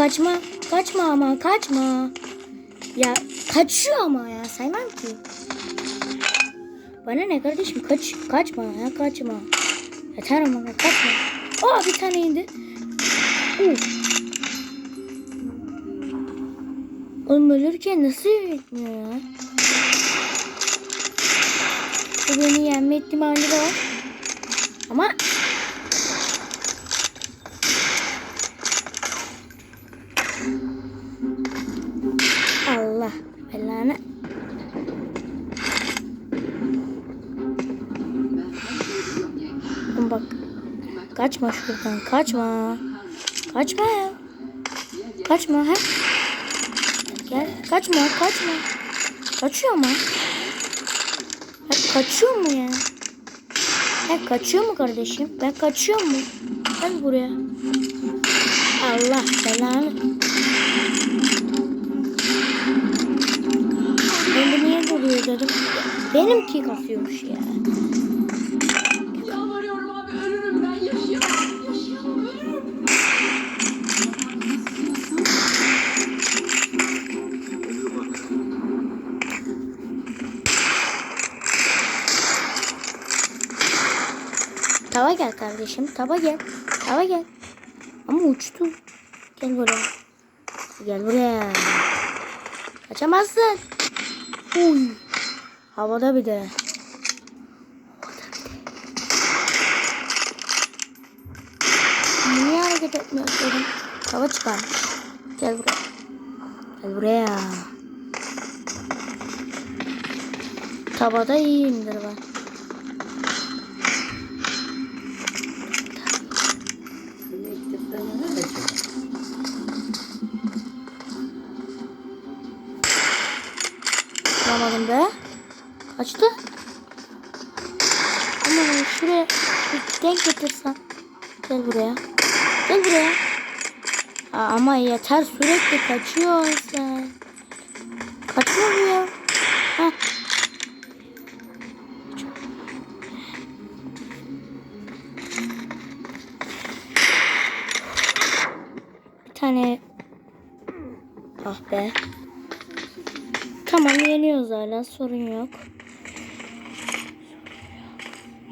Kaçma. Kaçma ama kaçma. Ya kaçıyor ama ya saymam ki. Bana ne kardeşim kaç kaçma ya kaçma. Yeter ama kaçma. Aa bir tane indi. Uf. Oğlum ölürken nasıl yetmiyor ya? Bu beni yenme ihtimali var. Ama Allah belanı. Bak. Kaçma şuradan. Kaçma. Kaçma ya. Kaçma ha. Kaçma. Kaçma. Kaçıyor mu? Ya kaçıyor mu ya? Ya kaçıyor mu kardeşim? Ben kaçıyor mu? Gel buraya. Allah belanı. Ben de niye duruyor dedim. Benimki kasıyormuş ya. Tava gel kardeşim. Tava gel. Tava gel. Ama uçtu. Gel buraya. Gel buraya. Kaçamazsın. Uy. Havada bir de. Niye hareket etmiyor dedim. Tava çıkarmış. Gel buraya. Gel buraya. Tavada iyiyimdir ben. Yapamadım be. Kaçtı. Ama ben şuraya bir denk getirsen. Gel buraya. Gel buraya. Aa, ama yeter sürekli kaçıyor sen. Kaçma bu ya. Bir tane Ah be. Tamam yeniyoruz hala sorun yok.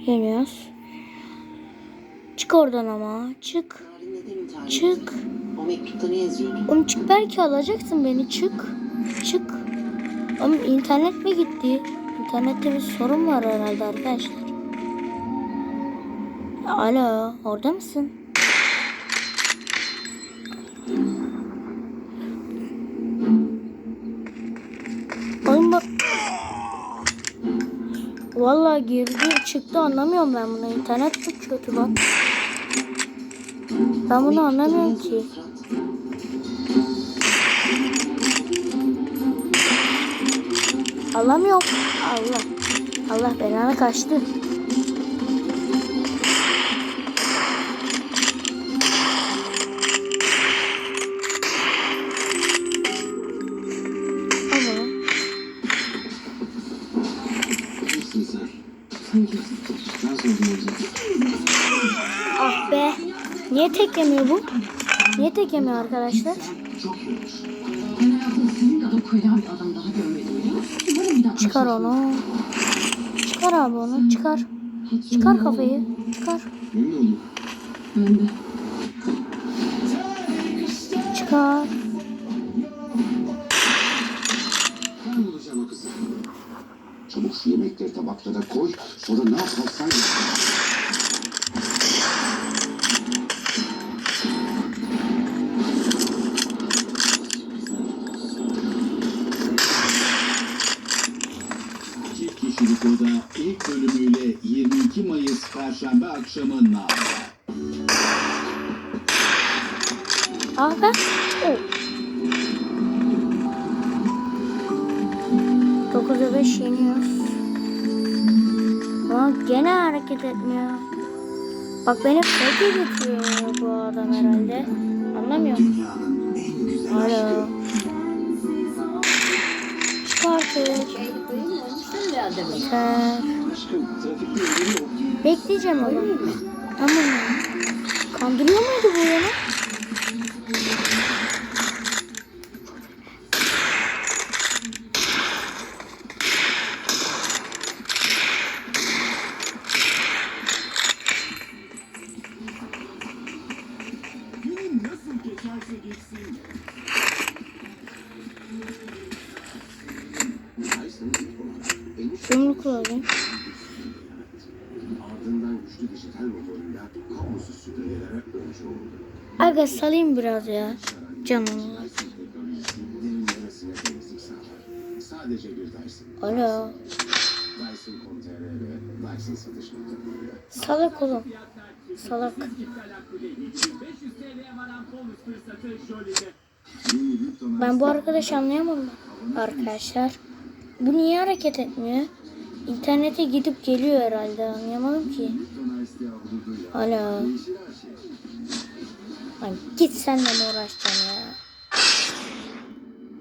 Yeniyoruz. Çık oradan ama çık. Çık. O mektupta ne? Oğlum çık belki alacaksın beni çık. Çık. Oğlum internet mi gitti? İnternette bir sorun var herhalde arkadaşlar. Alo orada mısın? Vallahi girdi çıktı anlamıyorum ben bunu. İnternet çok kötü bak. Ben bunu anlamıyorum ki. Alamıyorum. Allah. Allah belanı kaçtı. Niye tek yemiyor bu? Niye tek yemiyor arkadaşlar? Çıkar onu. Çıkar abi onu çıkar. Çıkar kafayı. Çıkar. Çıkar. Çabuk şu yemekleri tabaklara koy. Sonra ne yaparsan yap. Çift kişilik oda ilk bölümüyle 22 Mayıs Perşembe akşamı Nav'da. Ah be. Oh. 9'a 5 yeniyoruz. Ama gene hareket etmiyor. Bak beni fake getiriyor bu adam herhalde. Anlamıyorum. Alo. Yeter. Aşkım Bekleyeceğim ama. Ama kandırıyor muydu bu yana? Önce oldu. Aga salayım biraz ya. Canım. Dyson teknolojisi derinlemesine temizlik sağlar. Sadece bir Dyson. Alo. Salak oğlum. Salak. Ben bu arkadaşı anlayamadım. Arkadaşlar. Bu niye hareket etmiyor? İnternete gidip geliyor herhalde. Anlayamadım ki. Şey. Lan git senle mi uğraşacaksın ya?